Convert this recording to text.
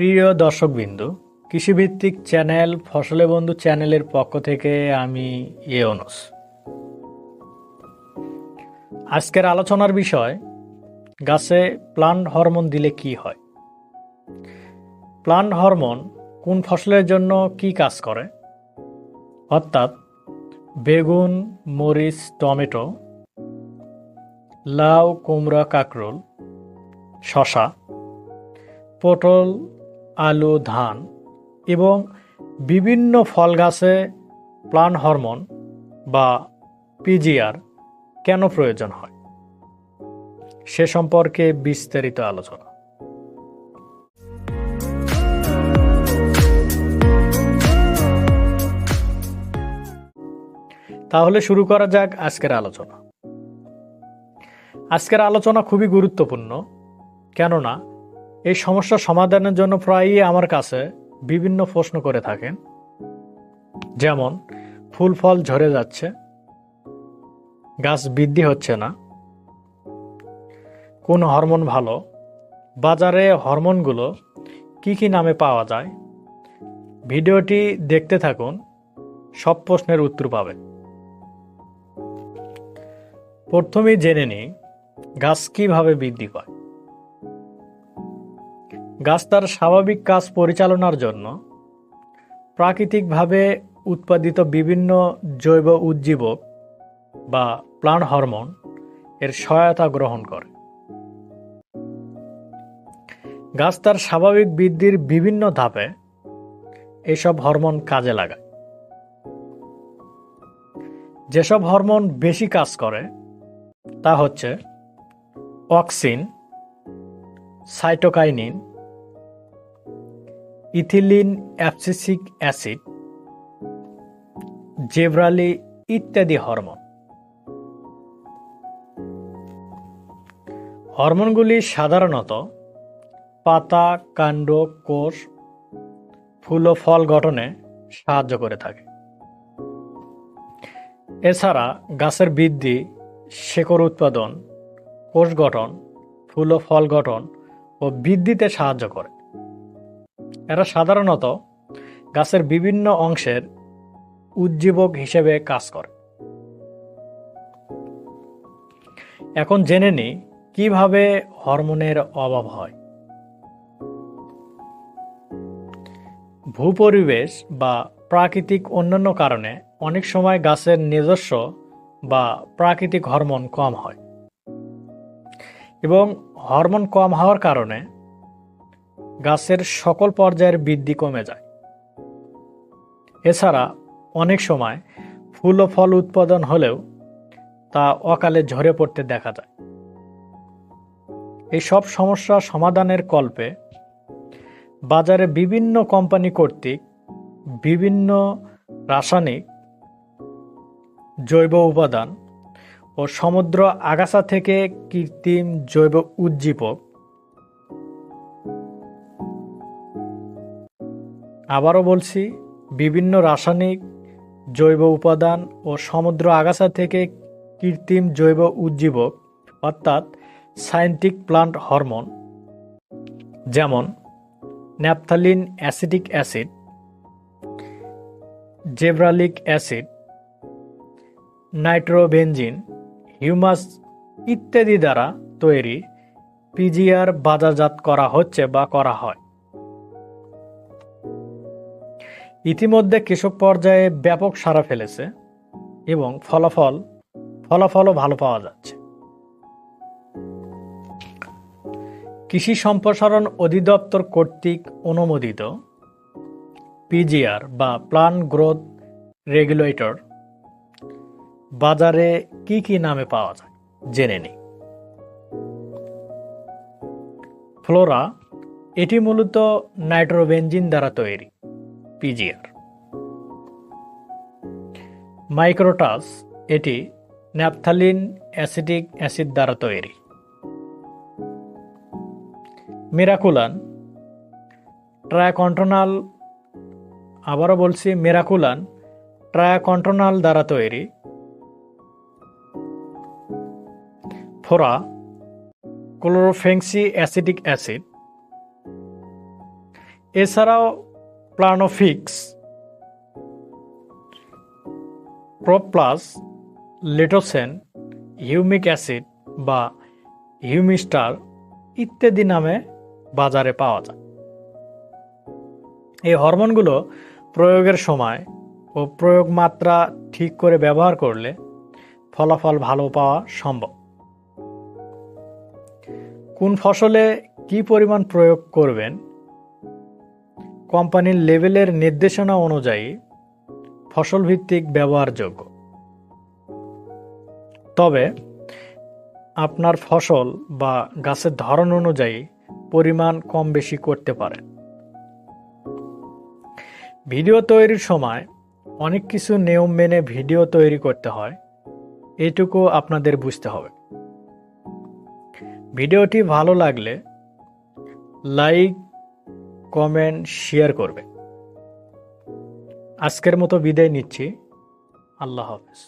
প্রিয় দর্শকবিন্দু, কৃষিভিত্তিক চ্যানেল, ফসলে বন্ধু চ্যানেলের পক্ষ থেকে আমি ইয়োনস আজকের আলোচনার বিষয়, গাছে প্লান্ট হরমোন দিলে কি হয়? প্লান্ট হরমোন কোন ফসলের জন্য কি কাজ করে? অর্থাৎ বেগুন, মরিচ, টমেটো, লাউ, কুমড়া, কাঁকরোল শশা পটল আলু, ধান এবং বিভিন্ন ফল গাছে প্লান্ট হরমোন বা পিজিআর কেন প্রয়োজন হয়? সে সম্পর্কে বিস্তারিত আলোচনা। তাহলে শুরু করা যাক আজকের আলোচনা। আজকের আলোচনা খুবই গুরুত্বপূর্ণ। কেননা এই সমস্যা সমাধানের জন্য প্রায়ই আমার কাছে বিভিন্ন প্রশ্ন করে থাকেন। যেমন, ফুল ফল ঝরে যাচ্ছে, গাছ বৃদ্ধি হচ্ছে না, কোন হরমোন ভালো, বাজারে হরমোনগুলো কি কি নামে পাওয়া যায়, ভিডিওটি দেখতে থাকুন, সব প্রশ্নের উত্তর পাবেন। প্রথমেই জেনে নিই, গাছ কীভাবে বৃদ্ধি পায়। গাছ তার স্বাভাবিক কাজ পরিচালনার জন্য। প্রাকৃতিকভাবে উৎপাদিত বিভিন্ন জৈব উজ্জীবক বা প্লান্ট হরমোন এর সহায়তা গ্রহণ করে। গাছ তার স্বাভাবিক বৃদ্ধির বিভিন্ন ধাপে এসব হরমোন কাজে লাগায়। যেসব হরমোন বেশি কাজ করে, তা হচ্ছে auxin cytokinin ethylene, abscisic acid, gibberellin ইত্যাদি হরমোন। হরমোনগুলি সাধারণত পাতা, কাণ্ড, কোষ, ফুল ও ফল গঠনে সাহায্য করে থাকে। এছাড়া গাছের বৃদ্ধি, শেকড় উৎপাদন, কোষ গঠন, ফুল ও ফল গঠন ও বৃদ্ধিতে সাহায্য করে। এরা সাধারণত গাছের বিভিন্ন অংশের উজ্জীবক হিসেবে কাজ করে। এখন জেনে নিই কীভাবে হরমোনের অভাব হয়। ভূপরিবেশ বা প্রাকৃতিক অন্যান্য কারণে অনেক সময় গাছের নিজস্ব বা প্রাকৃতিক হরমোন কম হয়। এবং হরমোন কম হওয়ার কারণে গাছের সকল পর্যায়ের বৃদ্ধি কমে যায়। এছাড়া অনেক সময় ফুল ও ফল উৎপাদন হলেও তা অকালে ঝরে পড়তে দেখা যায়। এই সব সমস্যা সমাধানের কল্পে বাজারে বিভিন্ন কোম্পানি কর্তৃক বিভিন্ন রাসায়নিক, জৈব উপাদান ও সমুদ্র আগাছা থেকে কৃত্রিম জৈব উজ্জীবক আবারও বলছি, বিভিন্ন রাসায়নিক জৈব উপাদান ও সমুদ্র আগাছা থেকে কৃত্রিম জৈব উজ্জীবক অর্থাৎ সায়েন্টিক প্লান্ট হরমোন যেমন naphthalene acetic acid, gibberellic acid, nitrobenzene, humus ইত্যাদি দ্বারা তৈরি, পিজিআর বাজারজাত করা হচ্ছে বা করা হয়। ইতিমধ্যে কৃষক পর্যায়ে ব্যাপক সাড়া ফেলেছে এবং ফলাফল, ফলাফলও ভালো পাওয়া যাচ্ছে। কৃষি সম্প্রসারণ অধিদপ্তর কর্তৃক অনুমোদিত পিজিআর বা প্লান গ্রোথ রেগুলেটর বাজারে কি কি নামে পাওয়া যায় জেনে নিই। ফ্লোরা, এটি মূলত নাইট্রোবেঞ্জিন দ্বারা তৈরি। পিজিআর। মাইক্রোটাস, এটি ন্যাপথালিন অ্যাসিডিক অ্যাসিড দ্বারা তৈরি। মেরাকুলান, ট্রায়াকন্ট্রোনাল, আবারও বলছি মেরাকুলান, ট্রায়াকন্ট্রোনাল দ্বারা তৈরি। Para chlorophenoxy acetic acid. এছাড়াও প্লানোফিক্স প্রোপ্লাস লেটোসেন হিউমিক অ্যাসিড বা হিউমিস্টার ইত্যাদি নামে বাজারে পাওয়া যায়। এই হরমোনগুলো প্রয়োগের সময় ও প্রয়োগ মাত্রা ঠিক করে ব্যবহার করলে ফলাফল ভালো পাওয়া সম্ভব। কোন ফসলে কি পরিমাণ প্রয়োগ করবেন কোম্পানির লেভেলের নির্দেশনা অনুযায়ী ফসল ভিত্তিক ব্যবহারযোগ্য। তবে আপনার ফসল বা গাছের ধরন অনুযায়ী পরিমাণ কম বেশি করতে পারেন ভিডিও তৈরির সময় অনেক কিছু নিয়ম মেনে ভিডিও তৈরি করতে হয়, এটুকু আপনাদের বুঝতে হবে। ভিডিওটি ভালো লাগলে লাইক কমেন্ট শেয়ার করবে। আজকের মতো বিদায় নিচ্ছি। আল্লাহ হাফেজ।